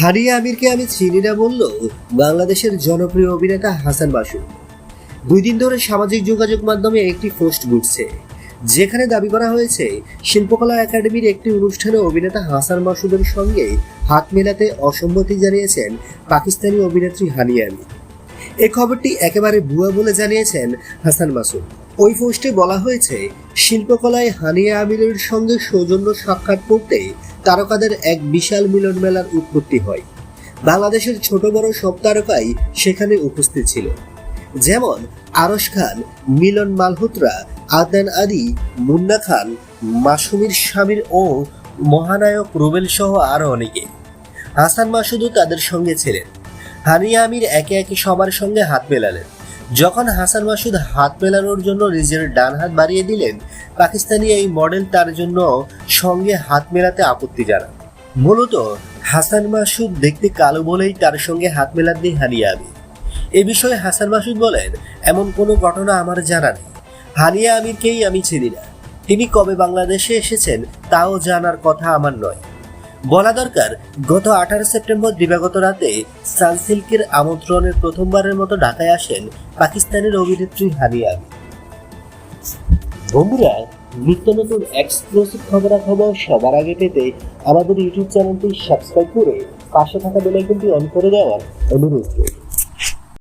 হারিয়া আমিরকে আমি চিনি না বলল বাংলাদেশের জনপ্রিয় অভিনেতা হাসান বাসু। দুই দিন ধরে সামাজিক যোগাযোগ মাধ্যমে একটি পোস্ট ঘুরছে যেখানে দাবি করা হয়েছে, শিল্পকলা একাডেমির একটি অনুষ্ঠানে অভিনেতা হাসান মাসুদের সঙ্গে হাত মেলাতে অসম্মতি জানিয়েছেন পাকিস্তানি অভিনেত্রী হানিয়া আমির। এ খবরটি একেবারে ভুয়া বলে জানিয়েছেন হাসান মাসুদ ওই পোস্টে বলা হয়েছে, শিল্পকলায় হানিয়া আমিরের সঙ্গে সৌজন্য সাক্ষাৎ করতে তারকাদের এক বিশাল মিলন মেলার উৎপত্তি হয়। বাংলাদেশের ছোট বড় সব তারকাই সেখানে উপস্থিত ছিল। যেমন আরশ খান, মিলন মালহোত্রা, আদনান আদি, মুন্না খান, মাসুমির স্বামীর ও মহানায়ক রুবেল সহ আরও অনেকে। হাসান মাসুদও তাদের সঙ্গে ছিলেন। হানিয়া আমির একে একে সবার সঙ্গে হাত মেলালেন। যখন হাসান মাসুদ হাত মেলানোর জন্য নিজের ডান হাত বাড়িয়ে দিলেন, পাকিস্তানি এই মডেল তার জন্য সঙ্গে হাত মেলাতে আপত্তি জানান। মূলত হাসান মাসুদ দেখতে কালো বলেই তার সঙ্গে হাত মেলাননি হানিয়া আমির এ বিষয়ে হাসান মাসুদ বলেন, এমন কোনো ঘটনা আমার জানা নেই। হানিয়া আমিরকেই আমি চিনি না। তিনি কবে বাংলাদেশে এসেছেন তাও জানার কথা আমার নয়। বলা দরকার, গত আঠারো সেপ্টেম্বর দিবাগত রাতে সানসিল্কের আমন্ত্রণের প্রথমবারের মতো ঢাকায় আসেন পাকিস্তানের অভিনেত্রী হানিয়া বন্ধুরা নিত্য নতুন এক্সক্লুসিভ খবরাখবর সবার আগে পেতে আমাদের ইউটিউব চ্যানেলটি সাবস্ক্রাইব করে পাশে থাকা বেলাইকনটি অন করে দেওয়ার অনুরোধ রইল।